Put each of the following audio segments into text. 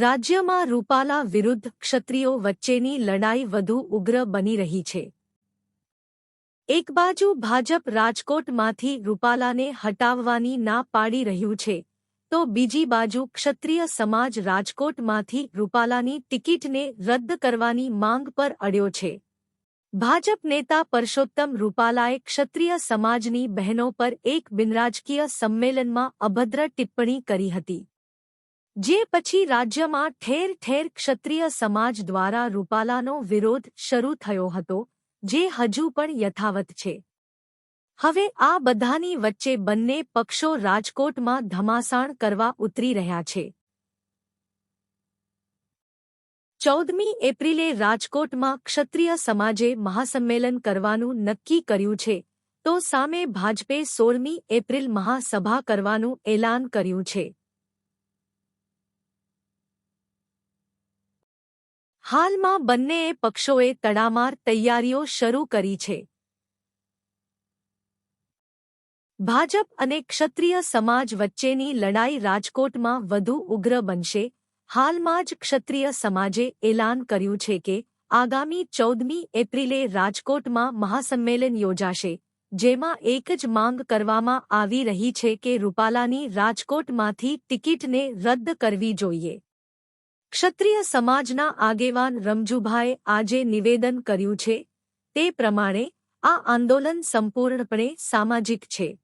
રાજ્યમાં રૂપાલા વિરુદ્ધ ક્ષત્રિયો વચ્ચેની લડાઈ વધુ ઉગ્ર બની રહી છે. એક બાજુ ભાજપ રાજકોટમાંથી રૂપાલાને હટાવવાની ના પાડી રહ્યું છે, તો બીજી બાજુ ક્ષત્રિય સમાજ રાજકોટમાંથી રૂપાલાની ટિકિટને રદ કરવાની માંગ પર અડ્યો છે. ભાજપ નેતા પરસોત્તમ રૂપાલાએ ક્ષત્રિય સમાજની બહેનો પર એક બિનરાજકીય સંમેલનમાં અભદ્ર ટિપ્પણી કરી હતી. જે પછી રાજ્યમાં ઠેર ઠેર ક્ષત્રિય સમાજ દ્વારા રૂપાલાનો વિરોધ શરૂ થયો હતો, જે હજુ પણ યથાવત છે. હવે આ બધાની વચ્ચે બંને પક્ષો રાજકોટમાં ધમાસાણ કરવા ઉતરી રહ્યા છે. ચૌદમી એપ્રિલે રાજકોટમાં ક્ષત્રિય સમાજે મહાસંમેલન કરવાનું નક્કી કર્યું છે, તો સામે ભાજપે સોળમી એપ્રિલ મહાસભા કરવાનું એલાન કર્યું છે. હાલમાં બંનેએ પક્ષોએ તડામાર તૈયારીઓ શરૂ કરી છે. ભાજપ અને ક્ષત્રિય સમાજ વચ્ચેની લડાઈ રાજકોટમાં વધુ ઉગ્ર બનશે. હાલમાં જ ક્ષત્રિય સમાજે એલાન કર્યું છે કે આગામી ચૌદમી એપ્રિલે રાજકોટમાં મહાસંમેલન યોજાશે, જેમાં એક જ માંગ કરવામાં આવી રહી છે કે રૂપાલાની રાજકોટમાંથી ટિકિટને રદ કરવી જોઈએ. ક્ષત્રિય સમાજના આગેવાન રમજુભાએ આજે નિવેદન કર્યું છે, તે પ્રમાણે આ આંદોલન સંપૂર્ણપણે સામાજિક છે.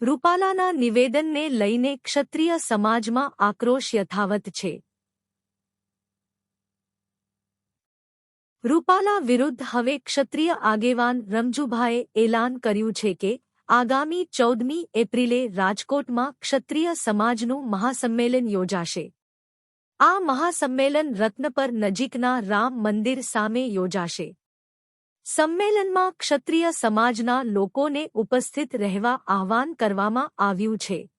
રૂપાલાના નિવેદનને લઈને ક્ષત્રિય સમાજમાં આક્રોશ યથાવત છે. રૂપાલા વિરુદ્ધ હવે ક્ષત્રિય આગેવાન રમજુભાએ એલાન કર્યું છે કે આગામી ચૌદમી એપ્રિલે રાજકોટમાં ક્ષત્રિય સમાજનું મહાસંમેલન યોજાશે. આ મહાસંમેલન રત્નપર નજીકના રામ મંદિર સામે યોજાશે. સંમેલનમાં ક્ષત્રિય સમાજના લોકોને ઉપસ્થિત રહેવા આહવાન કરવામાં આવ્યું છે.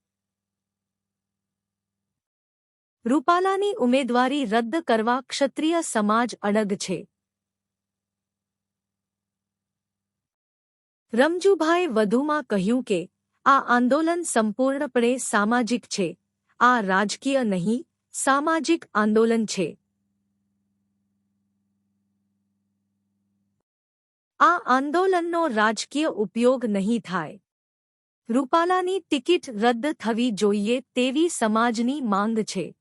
રૂપાલાની ઉમેદવારી રદ કરવા ક્ષત્રિય સમાજ અડગ છે. રમજુભાઈ વધુમાં કહ્યું કે, આ આંદોલન સંપૂર્ણપણે સામાજિક છે. આ રાજકીય નહીં, સામાજિક આંદોલન છે. આ આંદોલનનો રાજકીય ઉપયોગ નહીં થાય. રૂપાલાની ટિકિટ રદ થવી જોઈએ તેવી સમાજની માંગ છે.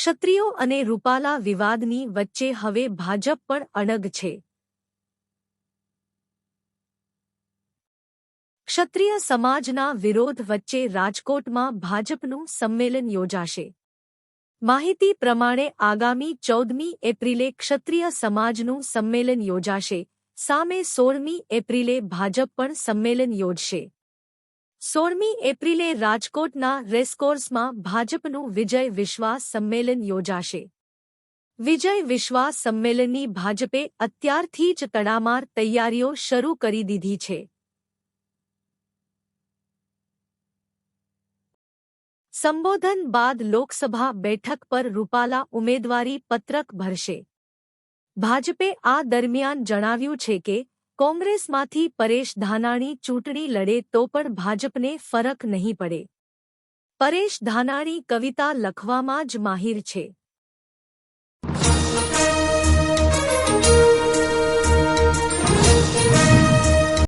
ક્ષત્રિયો અને રૂપાલા વિવાદની વચ્ચે હવે ભાજપ પણ અણગ છે. ક્ષત્રિય સમાજના વિરોધ વચ્ચે રાજકોટમાં ભાજપનું સંમેલન યોજાશે. માહિતી પ્રમાણે આગામી ચૌદમી એપ્રિલે ક્ષત્રિય સમાજનું સંમેલન યોજાશે. સામે સોળમી એપ્રિલે ભાજપ પણ સંમેલન યોજશે. સોળમી એપ્રિલે રાજકોટના રેસકોર્સમાં ભાજપનું વિજય વિશ્વાસ સંમેલન યોજાશે. વિજય વિશ્વાસ સંમેલનની ભાજપે અત્યારથી જ તડામાર તૈયારીઓ શરૂ કરી દીધી છે. સંબોધન બાદ લોકસભા બેઠક પર રૂપાલા ઉમેદવારી પત્રક ભરશે. ભાજપે આ દરમિયાન જણાવ્યું છે કે કોંગ્રેસમાંથી પરેશ ધાનાણી ચૂંટણી લડે તો પણ ભાજપને ફરક નહીં પડે. પરેશ ધાનાણી કવિતા લખવામાં જ માહિર છે.